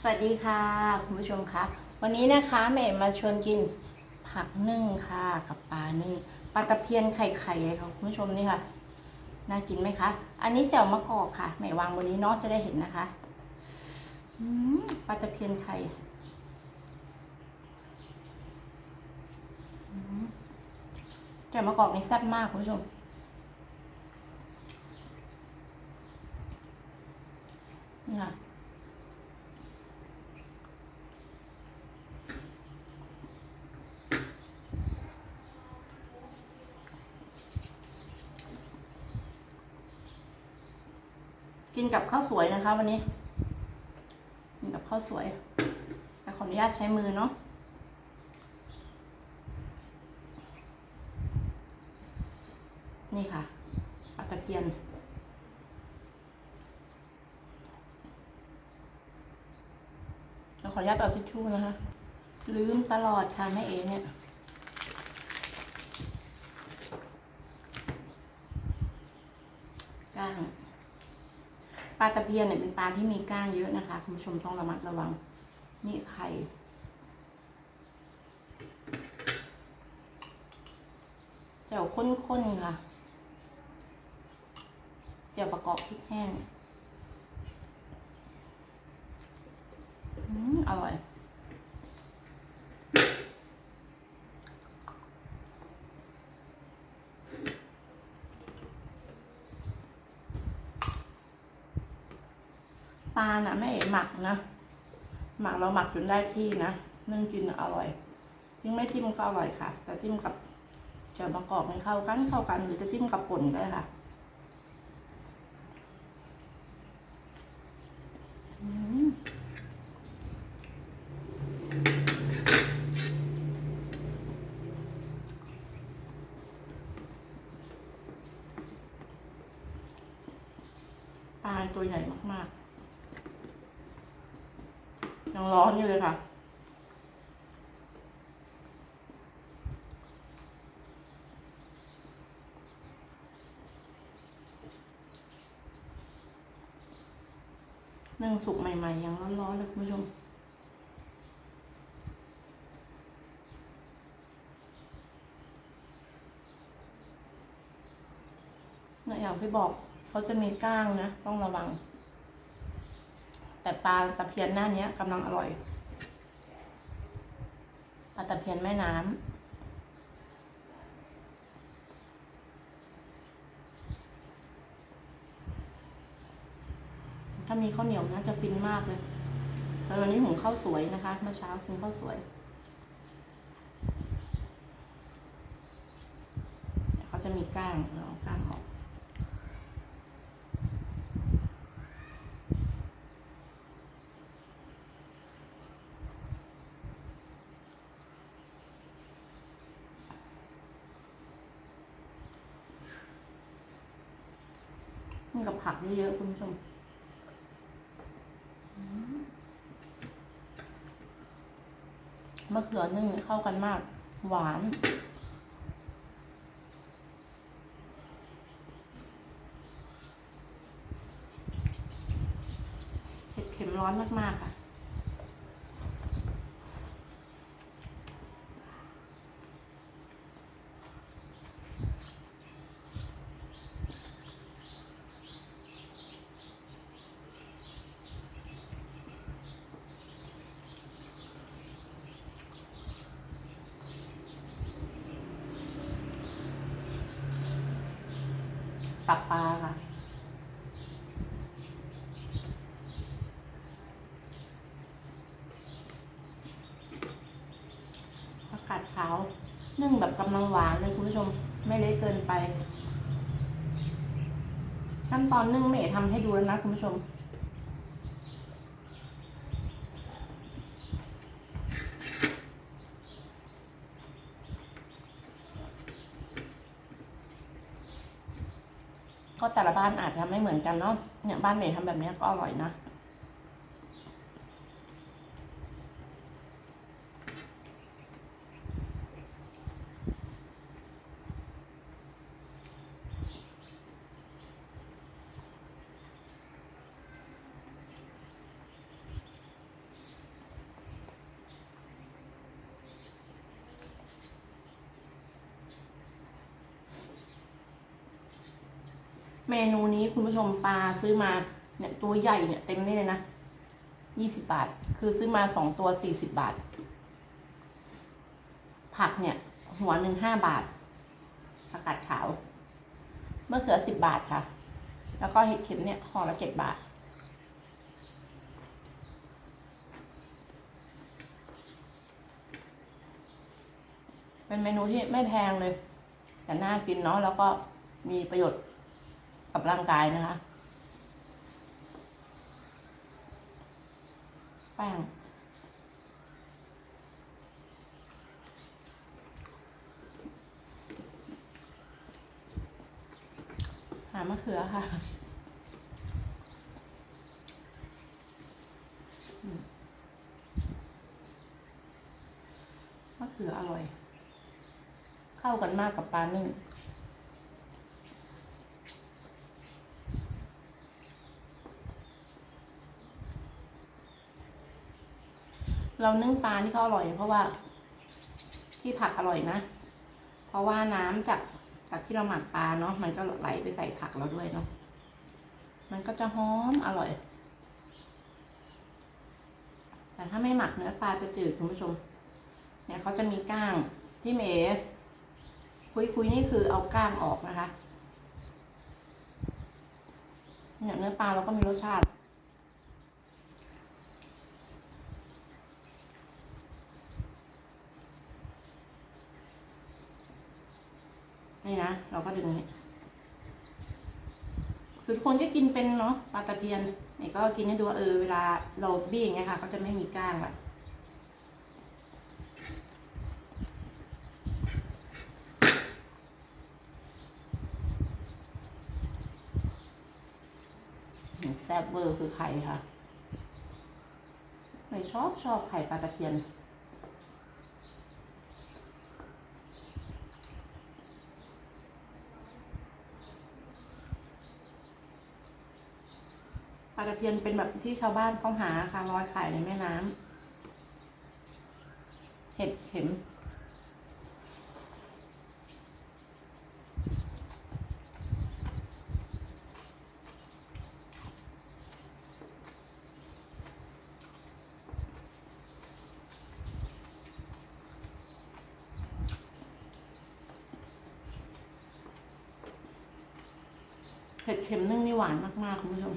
สวัสดีค่ะ คุณผู้ชมคะวันนี้นะคะแม่มาชวนกินผักนึ่งค่ะ กับปลานึ่งปลาตะเพียนไข่ไข่เลยค่ะคุณผู้ชมนี่ค่ะน่ากินไหมคะ อันนี้แจ่วมะกอกค่ะแม่วางบนนี้เนาะจะได้เห็นนะคะปลาตะเพียนไข่แจ่วมะกอกนี่แซ่บมากคุณผู้ชมนี่ค่ะ กินกับข้าวสวยนะคะ วันนี้ กินกับข้าวสวยแต่ขออนุญาตใช้มือเนาะนี่ค่ะปลาตะเพียนเราขออนุญาตเอาทิชชู่นะคะ ลืมตลอดค่ะแม่เอเนี่ยก้าง ปลาตะเพียนเนี่ยเป็นปลาที่มีก้างเยอะนะคะคุณผู้ชมต้องระมัดระวัง นี่ไข่เจียวข้นๆค่ะเจียวประกอบพริกแห้งอืมอร่อย ปลาน่ะแม่เอ๋หมักนะหมักเราหมักจนได้ที่นะนึ่งกินอร่อยยิ่งไม่จิ้มก็อร่อยค่ะ แต่จิ้มกับเจียวมะกอกให้เข้ากันเข้ากัน หรือจะจิ้มกับป่นก็ได้ค่ะปลาตัวใหญ่มากๆ ยังร้อนอยู่เลยค่ะ นึ่งสุกใหม่ๆ ยังร้อนๆเลยคุณผู้ชมอย่างที่บอกเขาจะมีก้างนะ ต้องระวัง แต่ปลาตะเพียนหน้าเนี้ยกำลังอร่อยปลาตะเพียนแม่น้ำถ้ามีข้าวเหนียวนะจะฟินมากเลยแล้ววันนี้หุงข้าวสวยนะคะเมื่อเช้ากินข้าวสวยเขาจะมีก้างเราเอาก้างออก นี่กับผักเยอะๆคุณผู้ชมมมะเขือนึ่งเข้ากันมาก หวาน เผ็ดเข็มร้อนมากๆค่ะ ตับปลาค่ะ ผักกาดขาว นึ่งแบบกำลังหวานเลยคุณผู้ชม ไม่เละเกินไป ขั้นตอนนึ่งเม่เอ๋ทำให้ดูแล้วนะคุณผู้ชม ก็ แต่ละบ้านอาจจะไม่เหมือนกันเนาะเนี่ยบ้านเมย์ทำแบบเนี้ยก็อร่อยนะ เมนูนี้คุณผู้ชมปลาซื้อมาเนี่ยตัวใหญ่เนี่ยเต็มนี่เลยนะยี่สิบบาท คือซื้อมาสองตัวสี่สิบบาท ผักเนี่ย หัวหนึ่งห้าบาทผักกาดขาวมะเขือสิบบาทค่ะ แล้วก็เห็ดเข็มเนี่ยห่อละเจ็ดบาท เป็นเมนูที่ไม่แพงเลย แต่น่ากินเนาะแล้วก็มีประโยชน์ กับร่างกายนะคะ แป้งหามะเขือค่ะมมะเขืออร่อย เข้ากันมากกับปลานึ่ง เรานึ่งปลาที่เขาอร่อยเพราะว่า ที่ผักอร่อยนะ เพราะว่าน้ำจากจากที่เราหมักปลาเนาะมันก็ไหลไปใส่ผักเราด้วยเนาะมันก็จะหอมอร่อย แต่ถ้าไม่หมักเนื้อปลาจะจืดคุณผู้ชม เนี่ยเขาจะมีก้างที่เมย์คุยคุยๆนี่คือเอาก้างออกนะคะ เนี่ยเนื้อปลาเราก็มีรสชาติ นี่นะ เราก็ดึงนี่ คือทุกคนก็กินเป็นเนาะปลาตะเพียนนี่ก็กินให้ดูว่าเออเวลาเราบี้อย่างเงี้ยค่ะเขาจะไม่มีก้างอะแซ่บเวอร์คือไข่ค่ะไม่ชอบชอบไข่ปลาตะเพียน ปลาตะ เพียนเป็นแบบที่ชาวบ้านเขาหาค่ะลอยขายในแม่น้ำเห็ดเข็มเห็ดเข็มนึ่งนี่หวานมากๆคุณผู้ชม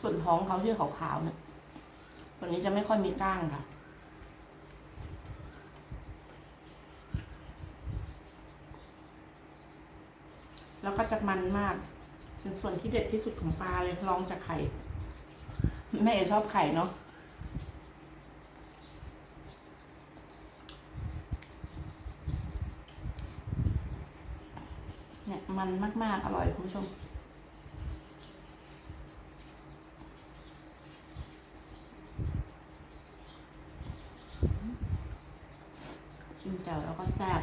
ส่วนท้องเขาที่ขาวๆเนี่ยตัวนี้จะไม่ค่อยมีก้างค่ะ แล้วก็จะมันมาก เป็นส่วนที่เด็ดที่สุดของปลาเลยลองจากไข่ แม่เอชอบไข่เนาะเนี่ยมันมากๆ อร่อยคุณผู้ชม ชิมแจ่วแล้วก็แซ่บ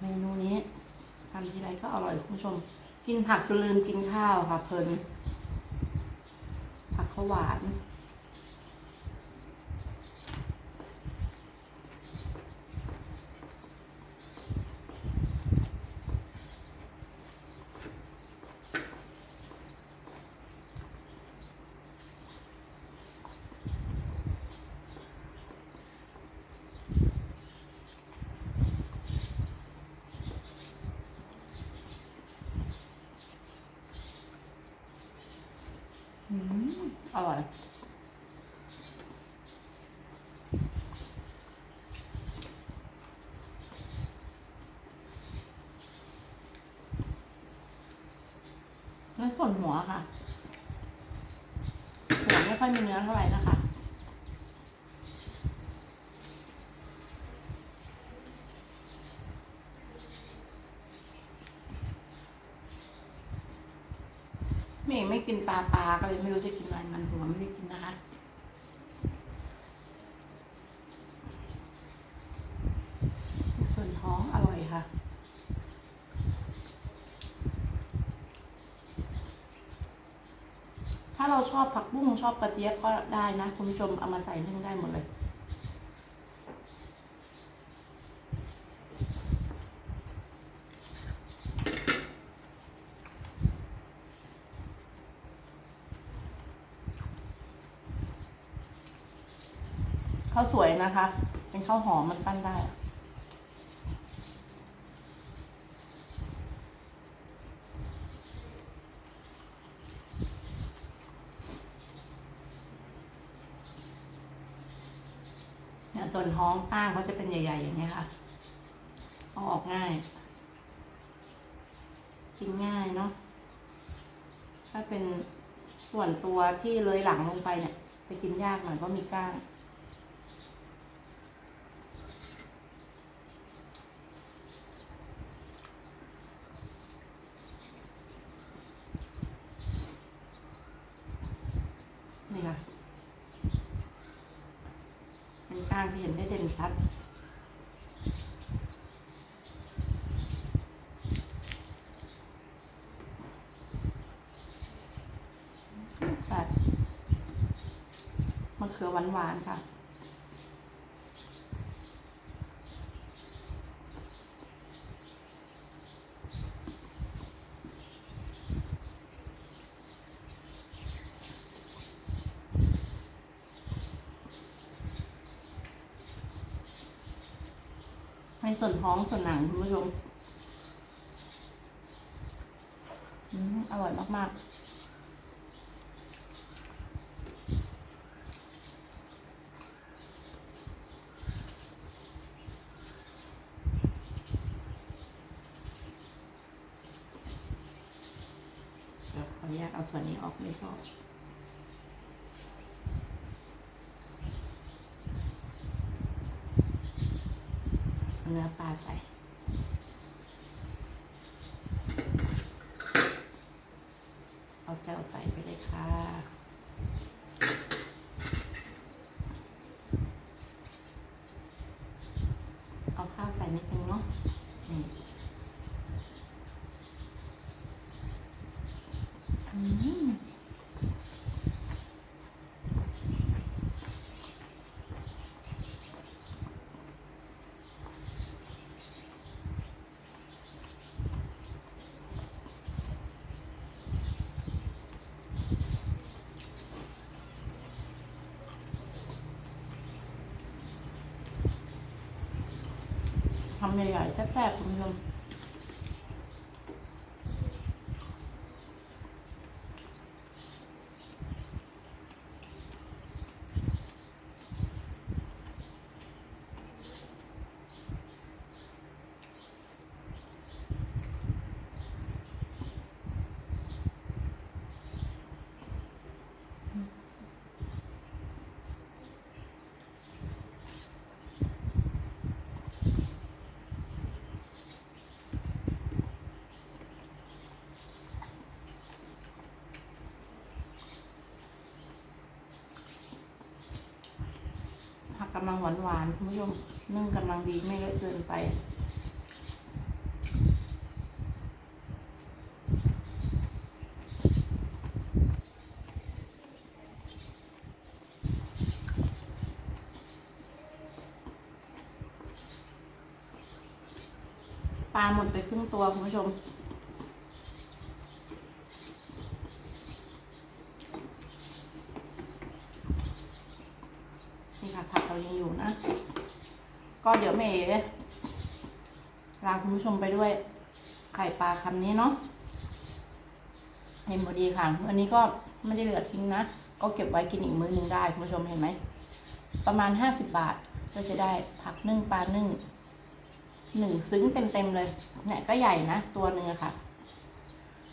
เมนูนี้ทำทีไรก็อร่อยคุณผู้ชม กินผักจนลืมกินข้าวค่ะเพลินผักขาหวาน อืม อร่อย แล้วส่วนหัวค่ะ หัวไม่ค่อยมีเนื้อเท่าไหร่นะคะ เมย์ไม่ กินปลาปลาก็เลยไม่รู้จะกินอะไรมันหัวไม่ได้กินนะคะส่วนท้องอร่อยค่ะถ้าเราชอบผักบุ้งชอบกระเจี๊ยบก็ได้นะ คุณผู้ชมเอามาใส่นึ่งได้หมดเลยาวสวยนะคะ เป็นข้าวหอมมันปั้นได้ ส่วนท้องป้างเขาจะเป็นใหญ่ ๆ อย่างเงี้ค่ะ เอาออกง่าย กินง่ายเนาะ ถ้าเป็นส่วนตัวที่เลยหลังลงไปเนี่ย จะกินยากหน่อยเพราะมีก้าง นี่ค่ะ เป็นก้างที่เห็นได้เด่นชัด สัตว์ มะเขือหวานๆค่ะ ให้ส่วนท้องส่วนหนังคุณผู้ชมอืมอร่อยมาก ๆ เดี๋ยวขออนุญาตเอา ส่วนนี้ออกไม่ชอบ เนื้อปลาใส่เอาแจ่วใส่ไปเลยค่ะ เอาข้าวใส่นิดนึงเนาะนี่อืมทำใหญ่ๆแซ่บๆคุณผู้ชม ผั กำลังหวานหวานๆคุณผู้ชมนึ่งกำลังดีไม่เละเกินไป ปลาหมดไปครึ่งตัวคุณผู้ชม นี่ค่ะผักเรายังอยู่นะ ก็เดี๋ยวเมย์ลาคุณผู้ชมไปด้วย ไข่ปลาคำนี้เนาะเห็นพอดีค่ะ อันนี้ก็ไม่ได้เหลือทิ้งนะ ก็เก็บไว้กินอีกมื้อนึงได้คุณผู้ชมเห็นไหม ประมาณห้าสิบบาทก็จะได้ผักนึ่งปลานึ่งหนึ่งซึ้งเต็มๆเลย เนี่ยก็ใหญ่นะ ตัวหนึ่งอะค่ะ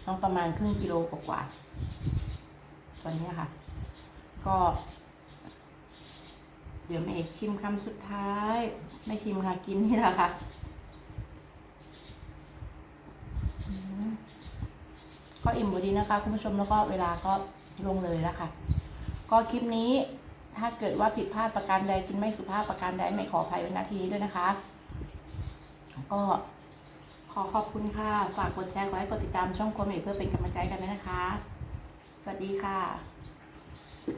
ต้องประมาณครึ่งกิโลกว่าๆตัวนี้ค่ะ ก็ เดี๋ยวแม่เอกชิมคำสุดท้าย ไม่ชิมค่ะกินนี่แหละค่ะก็อิ่มพอดีนะคะคุณผู้ชมแล้วก็เวลาก็ลงเลยแล้วค่ะ ก็คลิปนี้ถ้าเกิดว่าผิดพลาดประการใดกินไม่สุภาพประการใดไม่ขออภัยไว้ณที่นี้ด้วยนะคะ ก็ขอขอบคุณค่ะ ฝากกดแชร์กดไลค์กดติดตามช่องครัวเมกเพื่อเป็นกำลังใจกันด้วยนะคะ สวัสดีค่ะ